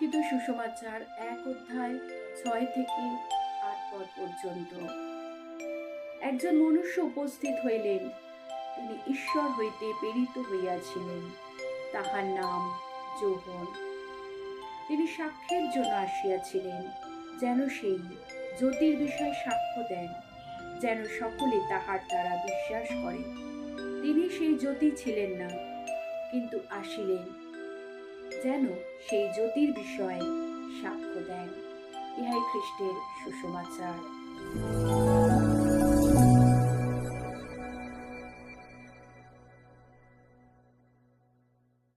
লিখিত সুসমাচার এক অধ্যায় ছয় থেকে আট পদ পর্যন্ত। একজন মনুষ্য উপস্থিত হইলেন। তিনি ঈশ্বর হইতে প্রেরিত হইয়াছিলেন। তাহার নাম যৌবন। তিনি সাক্ষ্যের জন্য আসিয়াছিলেন, যেন সেই জ্যোতির বিষয়ে সাক্ষ্য দেন, যেন সকলে তাহার দ্বারা বিশ্বাস করে। তিনি সেই জ্যোতি ছিলেন না, কিন্তু আসিলেন। যেন সেই জ্যোতির বিষয়ে সাক্ষ্য দেন ইহাই খ্রিস্টের সুসমাচার।